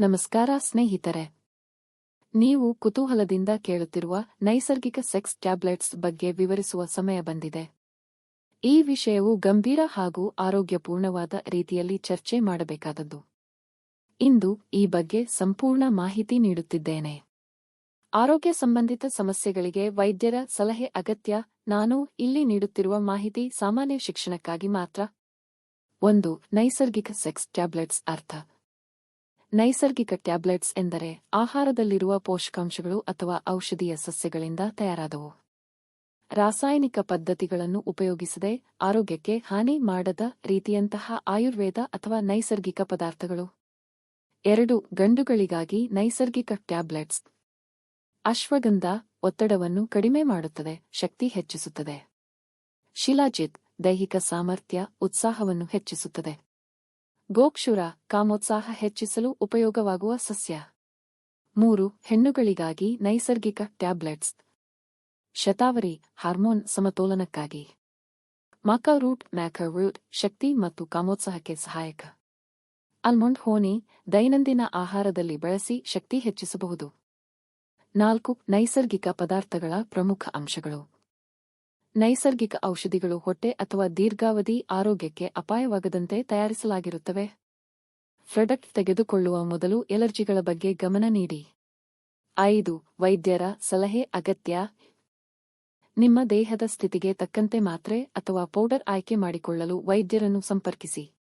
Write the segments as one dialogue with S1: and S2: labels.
S1: ನಮಸ್ಕಾರ ಸ್ನೇಹಿತರೆ. ನೀವು ಕುತೂಹಲದಿಂದ ಕೇಳುತ್ತಿರುವ ನೈಸರ್ಗಿಕ ಸೆಕ್ಸ್ ಟ್ಯಾಬ್ಲೆಟ್ಸ್ ಬಗ್ಗೆ ವಿವರಿಸುವ ಸಮಯ ಬಂದಿದೆ. ಈ ವಿಷಯವು ಗಂಭೀರ ಹಾಗೂ ಆರೋಗ್ಯಪೂರ್ಣವಾದ ರೀತಿಯಲ್ಲಿ ಚರ್ಚೆ ಮಾಡಬೇಕಾದದ್ದು. ಇಂದು ಈ ಬಗ್ಗೆ ಸಂಪೂರ್ಣ ಮಾಹಿತಿ ನೀಡುತ್ತಿದ್ದೇನೆ. ಆರೋಗ್ಯ ಸಂಬಂಧಿತ ಸಮಸ್ಯೆಗಳಿಗೆ ವೈದ್ಯರ ಸಲಹೆ ಅಗತ್ಯ, ನಾನು ಇಲ್ಲಿ ನೀಡುತ್ತಿರುವ ಮಾಹಿತಿ ಸಾಮಾನ್ಯ ಶಿಕ್ಷಣಕ್ಕಾಗಿ ಮಾತ್ರ. ಒಂದು, ನೈಸರ್ಗಿಕ ಸೆಕ್ಸ್ ಟ್ಯಾಬ್ಲೆಟ್ಸ್ ಅರ್ಥ. ನೈಸರ್ಗಿಕ ಟ್ಯಾಬ್ಲೆಟ್ಸ್ ಎಂದರೆ ಆಹಾರದಲ್ಲಿರುವ ಪೋಷಕಾಂಶಗಳು ಅಥವಾ ಔಷಧೀಯ ಸಸ್ಯಗಳಿಂದ ತಯಾರಾದವು. ರಾಸಾಯನಿಕ ಪದ್ಧತಿಗಳನ್ನು ಉಪಯೋಗಿಸದೆ ಆರೋಗ್ಯಕ್ಕೆ ಹಾನಿ ಮಾಡದ ರೀತಿಯಂತಹ ಆಯುರ್ವೇದ ಅಥವಾ ನೈಸರ್ಗಿಕ ಪದಾರ್ಥಗಳು. ಎರಡು, ಗಂಡುಗಳಿಗಾಗಿ ನೈಸರ್ಗಿಕ ಟ್ಯಾಬ್ಲೆಟ್ಸ್. ಅಶ್ವಗಂಧ ಒತ್ತಡವನ್ನು ಕಡಿಮೆ ಮಾಡುತ್ತದೆ, ಶಕ್ತಿ ಹೆಚ್ಚಿಸುತ್ತದೆ. ಶಿಲಾಜಿತ್ ದೈಹಿಕ ಸಾಮರ್ಥ್ಯ, ಉತ್ಸಾಹವನ್ನು ಹೆಚ್ಚಿಸುತ್ತದೆ. ಗೋಕ್ಷುರ ಕಾಮೋತ್ಸಾಹ ಹೆಚ್ಚಿಸಲು ಉಪಯೋಗವಾಗುವ ಸಸ್ಯ. ಮೂರು, ಹೆಣ್ಣುಗಳಿಗಾಗಿ ನೈಸರ್ಗಿಕ ಟ್ಯಾಬ್ಲೆಟ್ಸ್. ಶತಾವರಿ, ಹಾರ್ಮೋನ್ ಸಮತೋಲನಕ್ಕಾಗಿ. ಮಾಕಾ ರೂಟ್ ಮ್ಯಾಕ ಶಕ್ತಿ ಮತ್ತು ಕಾಮೋತ್ಸಾಹಕ್ಕೆ ಸಹಾಯಕ. ಆಲ್ಮಂಡ್ ಹೋನಿ, ದೈನಂದಿನ ಆಹಾರದಲ್ಲಿ ಬಳಸಿ ಶಕ್ತಿ ಹೆಚ್ಚಿಸಬಹುದು. ನಾಲ್ಕು, ನೈಸರ್ಗಿಕ ಪದಾರ್ಥಗಳ ಪ್ರಮುಖ ಅಂಶಗಳು. ನೈಸರ್ಗಿಕ ಔಷಧಿಗಳು ಹೊಟ್ಟೆ ಅಥವಾ ದೀರ್ಘಾವಧಿ ಆರೋಗ್ಯಕ್ಕೆ ಅಪಾಯವಾಗದಂತೆ ತಯಾರಿಸಲಾಗಿರುತ್ತವೆ. ಪ್ರಾಡಕ್ಟ್ ತೆಗೆದುಕೊಳ್ಳುವ ಮೊದಲು ಎಲರ್ಜಿಗಳ ಬಗ್ಗೆ ಗಮನ ನೀಡಿ. ಐದು, ವೈದ್ಯರ ಸಲಹೆ ಅಗತ್ಯ. ನಿಮ್ಮ ದೇಹದ ಸ್ಥಿತಿಗೆ ತಕ್ಕಂತೆ ಮಾತ್ರೆ ಅಥವಾ ಪೌಡರ್ ಆಯ್ಕೆ ಮಾಡಿಕೊಳ್ಳಲು ವೈದ್ಯರನ್ನು ಸಂಪರ್ಕಿಸಿ.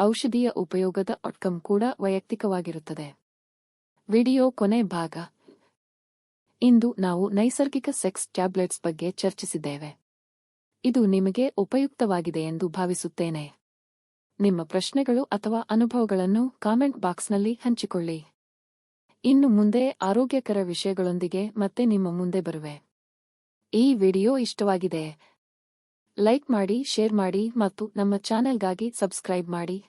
S1: ಔಷಧಿಯ ಉಪಯೋಗದ ಔಟ್ಕಮ್ ಕೂಡ ವೈಯಕ್ತಿಕವಾಗಿರುತ್ತದೆ. ವಿಡಿಯೋ ಕೊನೆ ಭಾಗ. ಇಂದು ನಾವು ನೈಸರ್ಗಿಕ ಸೆಕ್ಸ್ ಟ್ಯಾಬ್ಲೆಟ್ಸ್ ಬಗ್ಗೆ ಚರ್ಚಿಸಿದ್ದೇವೆ. ಇದು ನಿಮಗೆ ಉಪಯುಕ್ತವಾಗಿದೆ ಎಂದು ಭಾವಿಸುತ್ತೇನೆ. ನಿಮ್ಮ ಪ್ರಶ್ನೆಗಳು ಅಥವಾ ಅನುಭವಗಳನ್ನು ಕಾಮೆಂಟ್ ಬಾಕ್ಸ್ನಲ್ಲಿ ಹಂಚಿಕೊಳ್ಳಿ. ಇನ್ನು ಮುಂದೆ ಆರೋಗ್ಯಕರ ವಿಷಯಗಳೊಂದಿಗೆ ಮತ್ತೆ ನಿಮ್ಮ ಮುಂದೆ ಬರುವೆ. ಈ ವಿಡಿಯೋ ಇಷ್ಟವಾಗಿದೆ. ಲೈಕ್ ಮಾಡಿ, ಶೇರ್ ಮಾಡಿ ಮತ್ತು ನಮ್ಮ ಚಾನೆಲ್ಗಾಗಿ ಸಬ್ಸ್ಕ್ರೈಬ್ ಮಾಡಿ.